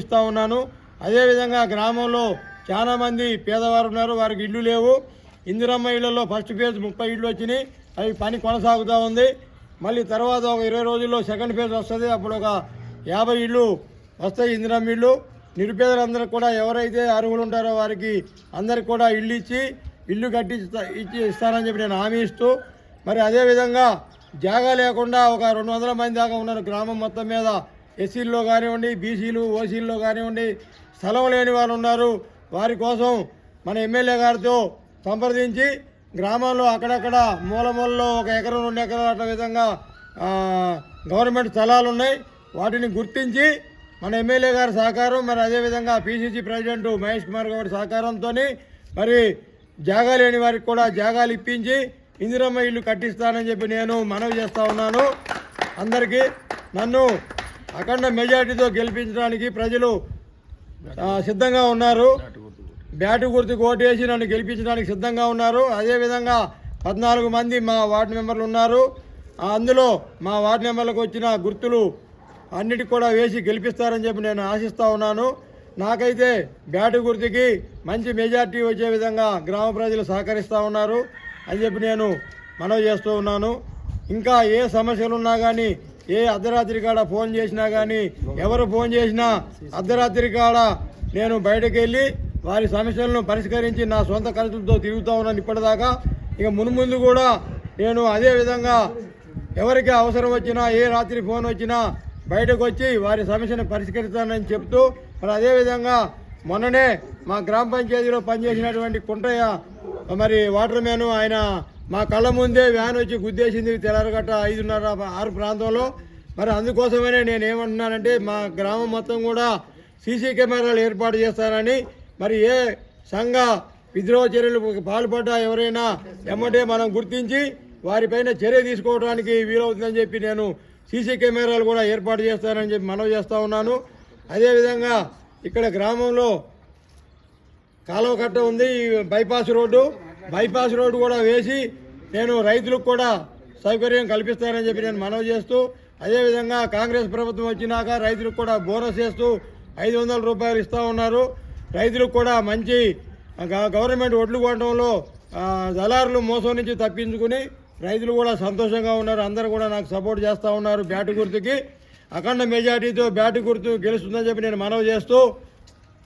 ఇస్తూ ఉన్నాను. అదేవిధంగా గ్రామంలో చాలామంది పేదవారు ఉన్నారు. వారికి ఇల్లు లేవు. ఇందిరమ్మ ఇళ్ళలో ఫస్ట్ ఫేజ్ ముప్పై ఇళ్ళు వచ్చినాయి. అవి పని కొనసాగుతూ ఉంది. మళ్ళీ తర్వాత ఒక ఇరవై రోజుల్లో సెకండ్ ఫేజ్ వస్తుంది. అప్పుడు ఒక యాభై ఇళ్ళు వస్తాయి ఇందిరమ్మ ఇళ్ళు. నిరుపేదలందరికీ కూడా ఎవరైతే అర్హులు ఉంటారో వారికి అందరికి కూడా ఇల్లు ఇచ్చి ఇల్లు కట్టి ఇచ్చి ఇస్తానని చెప్పి నేను హామీ ఇస్తూ మరి అదేవిధంగా జాగా లేకుండా ఒక రెండు వందల మంది దాకా ఉన్నారు గ్రామం మొత్తం మీద. ఎస్సీల్లో కానివ్వండి బీసీలు ఓసీల్లో కానివ్వండి స్థలం లేని వాళ్ళు ఉన్నారు. వారి కోసం మన ఎమ్మెల్యే గారితో సంప్రదించి గ్రామాల్లో అక్కడక్కడ మూల మూలలో ఒక ఎకరం రెండు ఎకరాలు అట్ల విధంగా గవర్నమెంట్ స్థలాలు ఉన్నాయి. వాటిని గుర్తించి మన ఎమ్మెల్యే గారి సహకారం మరి అదేవిధంగా పీసీసీ ప్రెసిడెంట్ మహేష్ కుమార్ గారి సహకారంతో మరి జాగా లేని వారికి కూడా జాగాలు ఇప్పించి ఇందిరమ్మ ఇల్లు కట్టిస్తానని చెప్పి నేను మనవి చేస్తూ ఉన్నాను. అందరికీ నన్ను అఖండ మెజార్టీతో గెలిపించడానికి ప్రజలు సిద్ధంగా ఉన్నారు. బ్యాటు గుర్తు ఓటేసి నన్ను గెలిపించడానికి సిద్ధంగా ఉన్నారు. అదేవిధంగా పద్నాలుగు మంది మా వార్డు మెంబర్లు ఉన్నారు. అందులో మా వార్డు మెంబర్లకు వచ్చిన గుర్తులు అన్నిటికి కూడా వేసి గెలిపిస్తారని చెప్పి నేను ఆశిస్తూ ఉన్నాను. నాకైతే బ్యాటు గుర్తుకి మంచి మెజార్టీ వచ్చే విధంగా గ్రామ ప్రజలు సహకరిస్తూ ఉన్నారు అని చెప్పి నేను మనవి చేస్తూ ఉన్నాను. ఇంకా ఏ సమస్యలు ఉన్నా కానీ ఏ అర్ధరాత్రి కాడ ఫోన్ చేసినా కానీ ఎవరు ఫోన్ చేసినా అర్ధరాత్రి కాడ నేను బయటకు వెళ్ళి వారి సమస్యలను పరిష్కరించి నా సొంత ఖర్చులతో తిరుగుతూ ఉన్నాను ఇప్పటిదాకా. ఇక మున్ముందు కూడా నేను అదే విధంగా ఎవరికి అవసరం వచ్చినా ఏ రాత్రి ఫోన్ వచ్చినా బయటకు వచ్చి వారి సమస్యను పరిష్కరిస్తానని చెప్తూ మరి అదేవిధంగా మొన్ననే మా గ్రామ పంచాయతీలో పనిచేసినటువంటి కుంటయ్య మరి వాటర్ మ్యాన్ ఆయన మా కళ్ళ ముందే వ్యాన్ వచ్చి గుద్దేసింది తెల్లారగట్ట ఐదున్నర ఆరు ప్రాంతంలో. మరి అందుకోసమనే నేను ఏమంటున్నానంటే మా గ్రామం మొత్తం కూడా సీసీ కెమెరాలు ఏర్పాటు చేస్తానని మరి ఏ సంఘ విద్రోహ చర్యలు పాల్పడ్డా ఎవరైనా ఎమ్మటే మనం గుర్తించి వారిపైన చర్య తీసుకోవడానికి వీలవుతుందని చెప్పి నేను సీసీ కెమెరాలు కూడా ఏర్పాటు చేస్తానని చెప్పి మనవి చేస్తూ ఉన్నాను. అదేవిధంగా ఇక్కడ గ్రామంలో కాలువ కట్ట ఉంది ఈ బైపాస్ రోడ్డు. బైపాస్ రోడ్డు కూడా వేసి నేను రైతులకు కూడా సౌకర్యం కల్పిస్తానని చెప్పి నేను మనవి చేస్తూ అదేవిధంగా కాంగ్రెస్ ప్రభుత్వం వచ్చినాక రైతులకు కూడా బోనస్ చేస్తూ ఐదు వందల రూపాయలు ఇస్తూ ఉన్నారు. రైతులకు కూడా మంచి గవర్నమెంట్ ఒడ్లు కొనడంలో దళారులు మోసం నుంచి తప్పించుకుని రైతులు కూడా సంతోషంగా ఉన్నారు. అందరూ కూడా నాకు సపోర్ట్ చేస్తూ ఉన్నారు బ్యాటు గుర్తుకి. అఖండ మెజార్టీతో బ్యాటు గుర్తు గెలుస్తుందని చెప్పి నేను మనవి చేస్తూ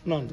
ఉన్నాను.